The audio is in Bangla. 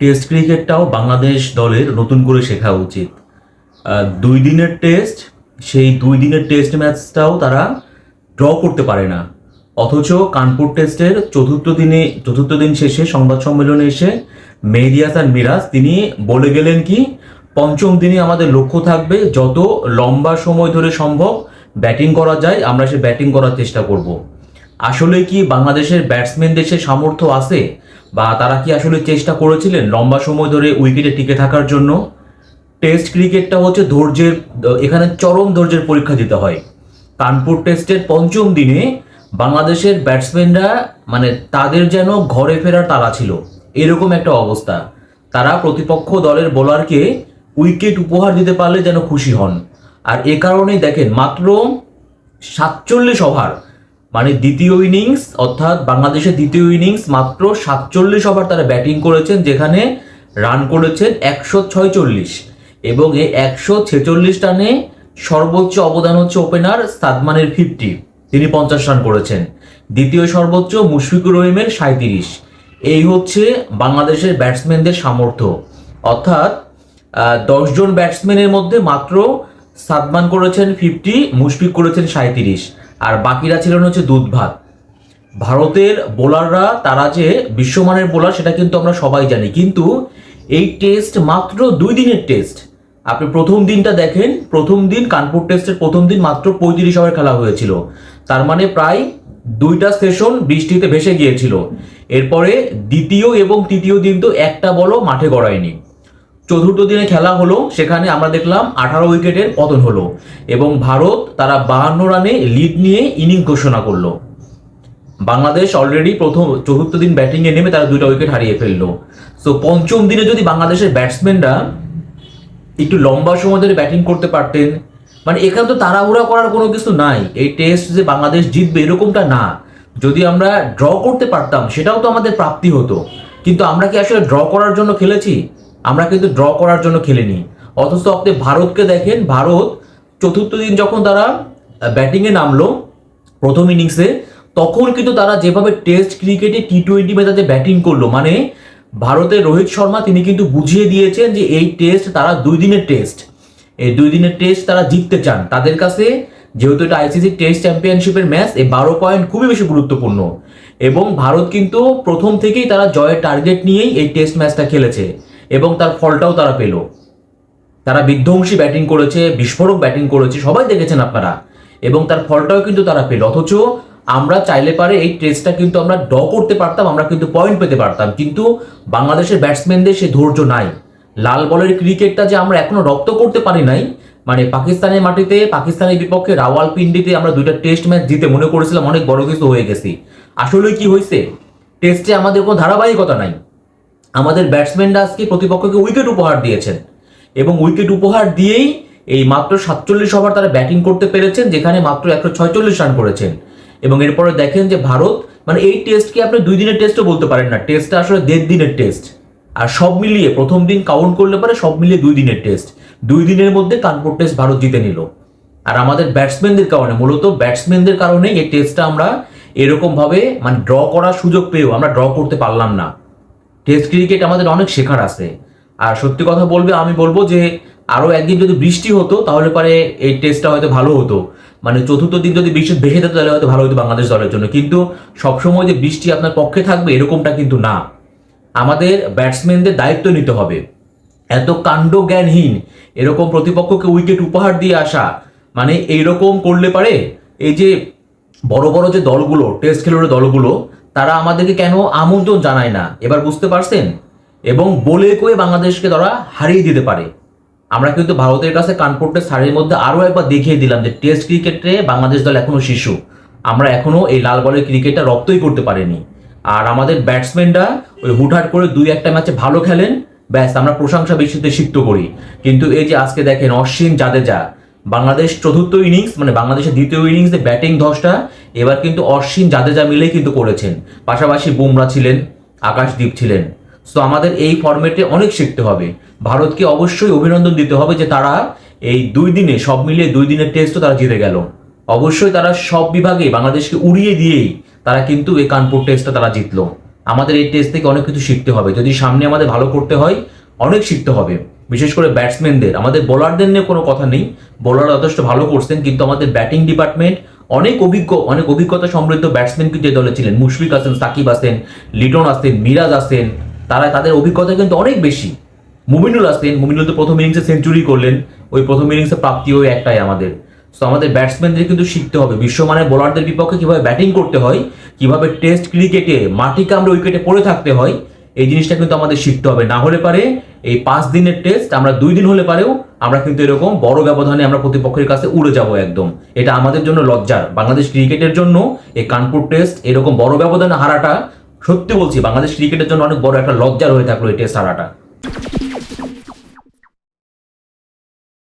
টেস্ট ক্রিকেটটাও বাংলাদেশ দলের নতুন করে শেখা উচিত। দুই দিনের টেস্ট, সেই দুই দিনের টেস্ট ম্যাচটাও তারা ড্র করতে পারে না। অথচ কানপুর টেস্টের চতুর্থ দিনে, চতুর্থ দিন শেষে সংবাদ সম্মেলনে এসে মেহেদি হাসান মিরাজ তিনি বলে গেলেন কি, পঞ্চম দিনে আমাদের লক্ষ্য থাকবে যত লম্বা সময় ধরে সম্ভব ব্যাটিং করা যায়, আমরা সে ব্যাটিং করার চেষ্টা করব। আসলে কি বাংলাদেশের ব্যাটসম্যানদের সে সামর্থ্য আছে? বা তারা কি আসলে চেষ্টা করেছিলেন লম্বা সময় ধরে উইকেটে টিকে থাকার জন্য? টেস্ট ক্রিকেটটা হচ্ছে ধৈর্যের, এখানে চরম ধৈর্যের পরীক্ষা দিতে হয়। কানপুর টেস্টের পঞ্চম দিনে বাংলাদেশের ব্যাটসম্যানরা মানে তাদের যেন ঘরে ফেরার তারা ছিল। এরকম একটা অবস্থা। তারা প্রতিপক্ষ দলের বোলারকে উইকেট উপহার দিতে পারলে যেন খুশি হন। আর এ কারণেই দেখেন, মাত্র সাতচল্লিশ ওভার মানে দ্বিতীয় ইনিংস, অর্থাৎ বাংলাদেশের দ্বিতীয় ইনিংস মাত্র সাতচল্লিশ ওভার তারা ব্যাটিং করেছেন, যেখানে রান করেছেন একশো ছয়চল্লিশ। এবং এই একশো ছেচল্লিশ রানে সর্বোচ্চ অবদান হচ্ছে ওপেনার সাদমানের ফিফটি। তিনি পঞ্চাশ রান করেছেন। দ্বিতীয় সর্বোচ্চ মুশফিকুর রহিমের সাঁত্রিশ এই হচ্ছে বাংলাদেশের ব্যাটসম্যানদের সামর্থ্য। অর্থাৎ দশজন ব্যাটসম্যানের মধ্যে মাত্র সাদমান করেছেন ফিফটি, মুশফিক করেছেন সাঁত্রিশ আর বাকিরা ছিলেন হচ্ছে দুধ ভাত ভারতের বোলাররা, তারা যে বিশ্বমানের বোলার, সেটা কিন্তু আমরা সবাই জানি। কিন্তু এই টেস্ট মাত্র দুই দিনের টেস্ট। আপনি প্রথম দিনটা দেখেন, প্রথম দিন কানপুর টেস্টের প্রথম দিন মাত্র পঁয়ত্রিশ ওভার খেলা হয়েছিল। তার মানে প্রায় দুইটা সেশন বৃষ্টিতে ভেসে গিয়েছিল। এরপরে দ্বিতীয় এবং তৃতীয় দিন তো একটা বলও মাঠে গড়ায়নি। চতুর্থ দিনে খেলা হলো, সেখানে আমরা দেখলাম আঠারো উইকেটের পতন হলো এবং ভারত তারা বাহান্ন রানে লিড নিয়ে ইনিংস ঘোষণা করল। বাংলাদেশ অলরেডি প্রথম চতুর্থ দিন ব্যাটিংয়ে নেমে তারা দুইটা উইকেট হারিয়ে ফেলল। সো পঞ্চম দিনে যদি বাংলাদেশের ব্যাটসম্যানরা একটু লম্বা সময় ধরে ব্যাটিং করতে পারতেন মানে এখানে তো তাড়াহুড়া করার কোনো কিছু নাই। এই টেস্ট যে বাংলাদেশ জিতবে এরকমটা না। যদি আমরা ড্র করতে পারতাম, সেটাও তো আমাদের প্রাপ্তি হতো। কিন্তু আমরা কি আসলে ড্র করার জন্য খেলেছি? আমরা কিন্তু ড্র করার জন্য খেলিনি। অথচ আপনি ভারতকে দেখেন, ভারত চতুর্থ দিন যখন তারা ব্যাটিংয়ে নামলো, প্রথম ইনিংসে তখন কিন্তু তারা যেভাবে টেস্ট ক্রিকেটে টি টোয়েন্টি ম্যাচে ব্যাটিং করল মানে ভারতের রোহিত শর্মা তিনি কিন্তু বুঝিয়ে দিয়েছেন যে এই টেস্ট তারা দুই দিনের টেস্ট এই দুই দিনের টেস্ট তারা জিততে চান। তাদের কাছে যেহেতু এটা আইসিসি টেস্ট চ্যাম্পিয়নশিপের ম্যাচ এই বারো পয়েন্ট খুবই বেশি গুরুত্বপূর্ণ। এবং ভারত কিন্তু প্রথম থেকেই তারা জয়ের টার্গেট নিয়েই এই টেস্ট ম্যাচটা খেলেছে। এবং তার ফলটাও তারা পেল। তারা বিধ্বংসী ব্যাটিং করেছে, বিস্ফোরক ব্যাটিং করেছে, সবাই দেখেছেন আপনারা। এবং তার ফলটাও কিন্তু তারা পেল। অথচ আমরা চাইলে পারে এই টেস্টটা কিন্তু আমরা ড করতে পারতাম, আমরা কিন্তু পয়েন্ট পেতে পারতাম। কিন্তু বাংলাদেশের ব্যাটসম্যানদের সে ধৈর্য নাই। লাল বলের ক্রিকেটটা যে আমরা এখনও রপ্ত করতে পারি নাই মানে পাকিস্তানের মাটিতে, পাকিস্তানের বিপক্ষে রাওয়ালপিন্ডিতে আমরা দুইটা টেস্ট ম্যাচ জিতে মনে করেছিলাম, অনেক বড় কিছু হয়ে গেছি। আসলে কি হয়েছে? টেস্টে আমাদের কোনো ধারাবাহিকতা নাই। আমাদের ব্যাটসম্যানরা আজকে প্রতিপক্ষকে উইকেট উপহার দিয়েছেন। এবং উইকেট উপহার দিয়েই এই মাত্র সাতচল্লিশ ওভার তারা ব্যাটিং করতে পেরেছেন, যেখানে মাত্র একশো ছয়চল্লিশ রান করেছেন। এবং এরপরে দেখেন যে ভারত মানে এই টেস্টকে আপনি দুই দিনের টেস্টও বলতে পারেন না টেস্টটা আসলে দেড় দিনের টেস্ট আর সব মিলিয়ে প্রথম দিন কাউন্ট করলে পারে সব মিলিয়ে দুই দিনের টেস্ট দুই দিনের মধ্যে কানপুর টেস্ট ভারত জিতে নিল। আর আমাদের ব্যাটসম্যানদের কারণে, মূলত ব্যাটসম্যানদের কারণে এই টেস্টটা আমরা এরকমভাবে মানে ড্র করার সুযোগ পেয়েও, আমরা ড্র করতে পারলাম না। টেস্ট ক্রিকেট আমাদের অনেক শেখার আছে। আর সত্যি কথা বলবে, আমি বলব যে আরও একদিন যদি বৃষ্টি হতো, তাহলে পরে এই টেস্টটা হয়তো ভালো হতো। মানে চতুর্থ দিন যদি বৃষ্টি ভেসে যেত তাহলে হয়তো ভালো হতো বাংলাদেশ দলের জন্য। কিন্তু সবসময় যে বৃষ্টি আপনার পক্ষে থাকবে, এরকমটা কিন্তু না। আমাদের ব্যাটসম্যানদের দায়িত্ব নিতে হবে। এত কাণ্ড জ্ঞানহীন, এরকম প্রতিপক্ষকে উইকেট উপহার দিয়ে আসা মানে এইরকম করলে পারে এই যে বড় বড় যে দলগুলো টেস্ট খেলুড়ে দলগুলো তারা আমাদেরকে কেন আমন্ত্রণ জানায় না? এবার বুঝতে পারছেন? এবং বলে কয়ে বাংলাদেশকে তারা হারিয়ে দিতে পারে। আমরা কিন্তু ভারতের কাছে কানপুর টেস্ট হারের মধ্যে আরও একবার দেখিয়ে দিলাম যে টেস্ট ক্রিকেটে বাংলাদেশ দল এখনও শিশু। আমরা এখনও এই লাল বলের ক্রিকেটটা রপ্তই করতে পারিনি। আর আমাদের ব্যাটসম্যানরা ওই হুটহাট করে দুই একটা ম্যাচে ভালো খেলেন। ব্যাস, আমরা প্রশংসা বৃষ্টিতে সিক্ত করি। কিন্তু এই যে আজকে দেখেন অশ্বিন জাদেজা। বাংলাদেশ চতুর্থ ইনিংস মানে বাংলাদেশের দ্বিতীয় ইনিংসে ব্যাটিং ধসটা এবার কিন্তু অশ্বিন জাদেজা মিলেই কিন্তু করেছেন। পাশাপাশি বুমরা ছিলেন, আকাশদীপ ছিলেন। সো আমাদের এই ফরম্যাটে অনেক শিখতে হবে। ভারতকে অবশ্যই অভিনন্দন দিতে হবে যে তারা এই দুই দিনে, সব মিলিয়ে দুই দিনের টেস্টও তারা জিতে গেল। অবশ্যই তারা সব বিভাগে বাংলাদেশকে উড়িয়ে দিয়েই তারা কিন্তু এই কানপুর টেস্টটা তারা জিতলো। আমাদের এই টেস্ট থেকে অনেক কিছু শিখতে হবে। যদি সামনে আমাদের ভালো করতে হয়, অনেক শিখতে হবে। বিশেষ করে ব্যাটসম্যানদের আমাদের বোলারদের নিয়ে কোনো কথা নেই। বোলার যথেষ্ট ভালো করছেন, কিন্তু আমাদের ব্যাটিং ডিপার্টমেন্ট অনেক অভিজ্ঞ, অনেক অভিজ্ঞতা সমৃদ্ধ ব্যাটসম্যান কিন্তু দলে ছিলেন। মুশফিক আছেন সাকিব আসেন, লিটন আসেন, মিরাজ আসেন, তারা তাদের অভিজ্ঞতা কিন্তু অনেক বেশি। মুমিনুল আসেন, মুমিনুল তো প্রথম ইনিংসে সেঞ্চুরি করলেন। ওই প্রথম ইনিংসে প্রাপ্তি ওই একটাই আমাদের। তো আমাদের ব্যাটসম্যানদের কিন্তু শিখতে হবে। বিশ্বমানের বোলারদের বিপক্ষে কীভাবে ব্যাটিং করতে হয়, কীভাবে টেস্ট ক্রিকেটে মাটি কামড়ে উইকেটে পড়ে থাকতে হয় এই জিনিসটা কিন্তু আমাদের শিখতে হবে। না হলে পারে এই পাঁচ দিনের টেস্ট আমরা দুই দিন হলে পারেও আমরা কিন্তু এরকম বড় ব্যবধানে আমরা প্রতিপক্ষের কাছে উড়ে যাব একদম। এটা আমাদের জন্য লজ্জার। বাংলাদেশ ক্রিকেটের জন্য এই কানপুর টেস্ট এরকম বড় ব্যবধানে হারাটা সত্যি বলছি, বাংলাদেশ ক্রিকেটের জন্য অনেক বড় একটা লজ্জার হয়ে থাকল এই টেস্ট হারাটা।